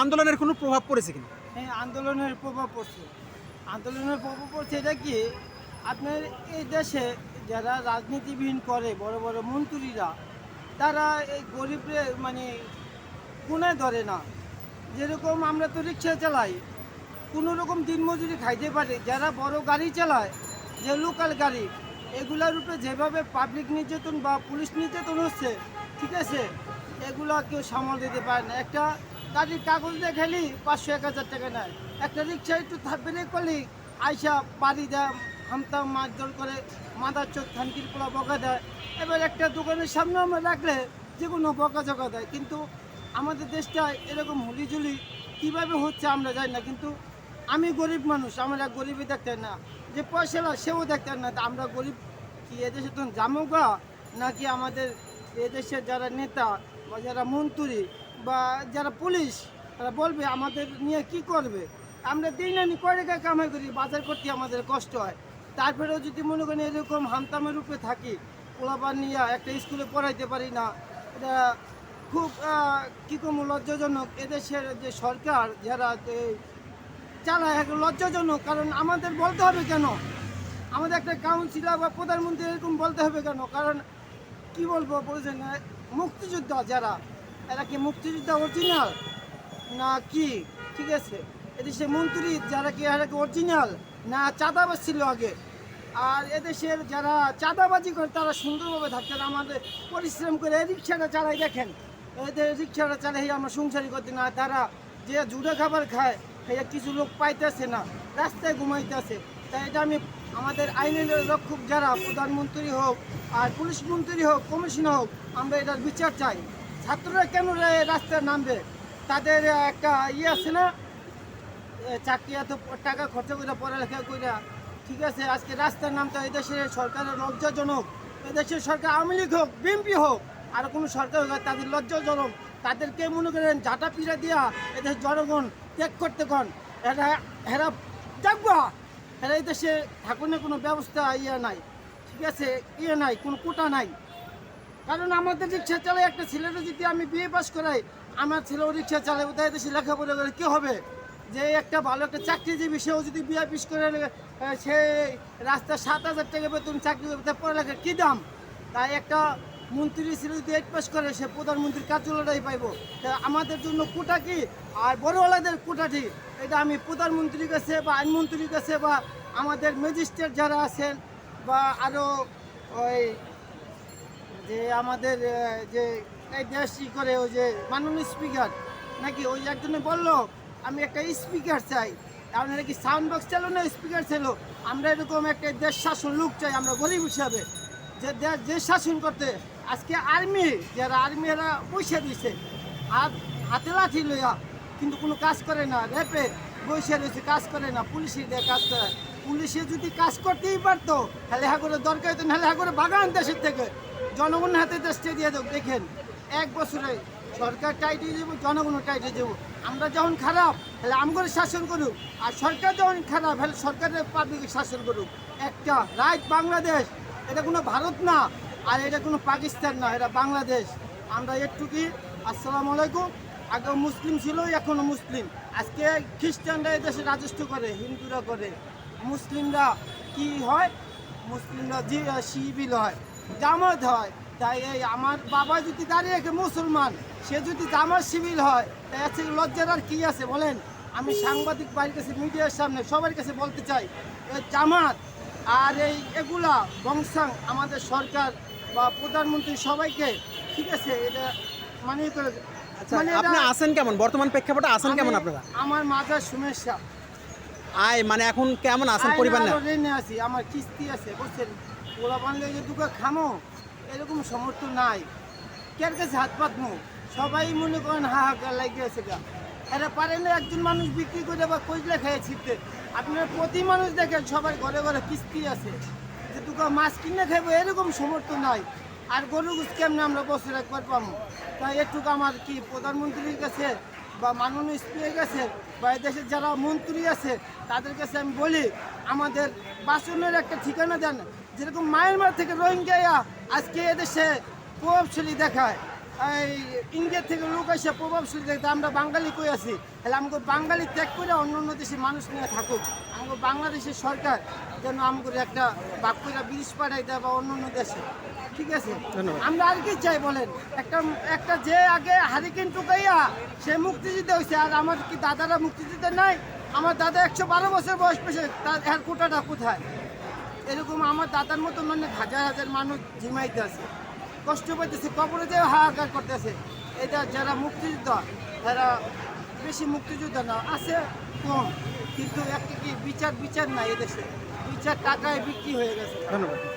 আন্দোলনের কোনো প্রভাব পড়েছে কিনা? হ্যাঁ আন্দোলনের প্রভাব পড়ছে। আন্দোলনের প্রভাব পড়ছে এটা কি? আপনার এই দেশে যারা রাজনীতিবিহীন করে, বড় বড় মন্ত্রীরা, তারা এই গরিবরে মানে কোনে ধরে না। যেরকম আমরা তো রিক্সা চালাই, কোনো রকম দিনমজুরি খাইতে পারে। যারা বড় গাড়ি চালায়, যে লোকাল গাড়ি, এগুলার উপরে যেভাবে পাবলিক নির্যাতন বা পুলিশ নির্যাতন হচ্ছে, ঠিক আছে, এগুলো কেউ সামাল দিতে পারে না। একটা গাড়ির কাগজ দেখালি পাঁচশো, এক হাজার টাকা নেয়। একটা রিক্সা একটু ব্রেক করলি, আইসা বাড়ি দেয় হামতা মারধর করে, মাদার চোখ থানকির পোলা বকা দেয়। এবার একটা দোকানের সামনে আমরা রাখলে যে কোনো বকা জকা দেয়। কিন্তু আমাদের দেশটা এরকম হুলিঝুলি কীভাবে হচ্ছে আমরা জানি না। কিন্তু আমি গরিব মানুষ, আমরা গরিবই দেখতেন না। যে পয়সালা সেও দেখতেন না। আমরা গরিব কি এদেশে তখন জামুগা? নাকি আমাদের এদেশের যারা নেতা বা যারা মন্ত্রী বা যারা পুলিশ, তারা বলবে আমাদের নিয়ে কি করবে? আমরা দিন আনি কয় কামাই করি? বাজার করতে আমাদের কষ্ট হয়। তারপরেও যদি মনে করেন এরকম হামতামের রূপে থাকি, পোলাপান নিয়ে একটা স্কুলে পড়াইতে পারি না, এটা খুব কী কম, লজ্জাজনক। এদেশের যে সরকার, যারা চালায় এক লজ্জাজনক। কারণ আমাদের বলতে হবে কেন? আমাদের একটা কাউন্সিলর বা প্রধানমন্ত্রী এরকম বলতে হবে কেন? কারণ কি বলব, বলছেন, মুক্তিযোদ্ধা যারা এরা কি মুক্তিযোদ্ধা অরিজিনাল না কি? ঠিক আছে। এদেশে মন্ত্রী যারা কি এরা কি অরিজিনাল না, চাঁদাবাজ ছিল আগে। আর এদেশের যারা চাঁদাবাজি করে তারা সুন্দরভাবে আর আমাদের পরিশ্রম করে রিক্সাটা চালাই দেখেন। এদের রিক্সাটা চালাই আমরা সংসারী করতে না, তারা যে জুড়ে খাবার খায় সেই কিছু লোক পাইতেছে না, রাস্তায় ঘুমাইতেছে। তাই এটা আমি আমাদের আইনের রক্ষক যারা, প্রধানমন্ত্রী হোক আর পুলিশ মন্ত্রী হোক, কমিশনার হোক, আমরা এটার বিচার চাই। ছাত্ররা কেন রাস্তায় নামবে? তাদের একটা ইয়ে আছে না? চাকরি এত টাকা খরচা করে পড়ালেখা করে। ঠিক আছে, আজকে রাস্তার নামটা এদেশের সরকারের লজ্জাজনক। এদেশের সরকার আওয়ামী লীগ হোক, বিএনপি হোক, আর কোনো সরকার হোক, তাদের লজ্জাজনক। তাদেরকে মনে করেন ঝাঁটা পিড়া দিয়া এদেশের জনগণ ত্যাগ করতে কন। এরা এরা দেখবা এরা এই দেশে কোনো ব্যবস্থা ইয়ে নাই। ঠিক আছে ইয়ে নাই, কোনো কোটা নাই। কারণ আমাদের রিক্সা চালায় একটা ছেলেটা যদি আমি বিয়ে পাস করাই, আমার ছেলেও রিক্সা চালায় ওদের দেশে লেখাপড়া করে, কী হবে? যে একটা ভালো একটা চাকরিজীবী, সেও যদি বিয়ে পিস করে সে রাস্তা সাত হাজার টাকা বেতন, চাকরি পড়ালেখার কী দাম? তাই একটা মন্ত্রী ছিল যদি এইট পাস করে, সে প্রধানমন্ত্রীর কার্যালয়টাই পাইব। আমাদের জন্য কোটা কি? আর বড়ওয়ালাদের কোটাটি এটা আমি প্রধানমন্ত্রীর কাছে বা আইনমন্ত্রীর কাছে বা আমাদের ম্যাজিস্ট্রেট যারা আছেন বা আরও ওই যে আমাদের যে এই দেশ করে ওই যে মাননীয় স্পিকার নাকি ওই একজনে বলল, আমি একটা স্পিকার চাই। এটা কি সাউন্ড বক্স ছিল না স্পিকার ছিল আমরা এরকম একটা দেশ শাসন লোক চাই, আমরা গরিব হিসাবে। যে দেশ দেশ শাসন করতে, আজকে আর্মি যারা আর্মি এরা পয়সা দিছে হাত, হাতে লাঠি লইয়া, কিন্তু কোনো কাজ করে না রেপে বসে রয়েছে, কাজ করে না, পুলিশে দিয়ে কাজ করে। পুলিশে যদি কাজ করতেই পারতো তাহলে হ্যাঁ করে দরকার হতো নাহলে হ্যাঁ করে বাগান দেশের থেকে। জনগণের হাতে দেশটা দিয়ে দেবো। দেখেন, এক বছরে সরকার টাইটে দেবো জনগণও টাইটে দেবো আমরা যখন খারাপ, তাহলে আমগরে শাসন করুক। আর সরকার যখন খারাপ, তাহলে সরকারের পাবলিক শাসন করুক। একটা রাইট বাংলাদেশ, এটা কোনো ভারত না, আর এটা কোনো পাকিস্তান না, এটা বাংলাদেশ। আমরা একটুকি, আসসালামু আলাইকুম। আগে মুসলিম ছিল এখনও মুসলিম। আজকে খ্রিস্টানরা দেশে রাজস্ব করে, হিন্দুরা করে। মুসলিমরা কি হয়? মুসলিমরা জি শিবিল হয়। জামাত হয়। তাই এই আমার বাবা যদি দাঁড়িয়ে মুসলমান সে যদি জামাত শিবিল হয় তাই আছে লজ্জার আর কি আছে বলেন? আমি সাংবাদিক বাড়ির কাছে মিডিয়ার সামনে সবার কাছে বলতে চাই এই জামাত আর এই এগুলা বংশাং আমাদের সরকার বা প্রধানমন্ত্রী সবাইকে ঠিক আছে এটা মানে করে আচ্ছা মানে আপনি আছেন কেমন? বর্তমান প্রেক্ষাপটে আছেন কেমন আপনারা? আমার মাথার সমস্যা আয় মানে এখন কেমন আছেন পরিবার না আছি আমার কিস্তি আছে বুঝছেন? ওরা বানলে যে দুটো খামো, এরকম সমর্থ নাই। কের কাছে হাত পাতমো? সবাই মনে করেন হাহাকার লাগিয়ে আছে গা। এরা পারে না একজন মানুষ বিক্রি করে বা কইলে খেয়ে ছিটতে। আপনারা প্রতি মানুষ দেখেন সবাই ঘরে ঘরে কিস্তি আছে। যে দুটো মাছ কিনে খাইবো, এরকম সমর্থ নাই। আর গরু কেমনে আমরা বছর একবার পাবো তাই একটুকু আমার কি প্রধানমন্ত্রীর কাছে বা মাননীয় স্পিকারের কাছে বা দেশের যারা মন্ত্রী আছে, তাদের কাছে আমি বলি, আমাদের বাসনের একটা ঠিকানা দেন। যেরকম মায়ানমার থেকে রোহিঙ্গা আজকে এদেশে প্রভাবশালী দেখায় এই ইন্ডিয়া থেকে লোক আসে প্রভাবশালী দেখতে আমরা বাঙালি কই আছি? তাহলে আমাকে বাঙালি ত্যাগ করে অন্য অন্য দেশে মানুষ নিয়ে থাকুক। আমাকে বাংলাদেশের সরকার যেন আমাকে একটা বাক করে ব্রিজ পাঠাই দেয় বা অন্য অন্য দেশে। ঠিক আছে। আমরা আর কি চাই বলেন? একটা একটা যে আগে হারিকেন টুকাইয়া সে মুক্তিযুদ্ধ হয়েছে আর আমার কি দাদারা মুক্তিযুদ্ধ নাই? আমার দাদা একশো বারো বছর বয়স পেয়েছে তার এর কোটাটা কোথায়? এরকম আমার দাদার মতো মানে হাজার হাজার মানুষ ঝিমাইতে আছে। কষ্ট পাইতেছে, কবরে যে হাহাকার করতেছে। এটা যারা মুক্তিযুদ্ধ, তারা বেশি মুক্তিযুদ্ধ না, আছে কম। কিন্তু একটা কি বিচার বিচার নাই এদেশে। বিচার টাকায় বিক্রি হয়ে গেছে। ধন্যবাদ।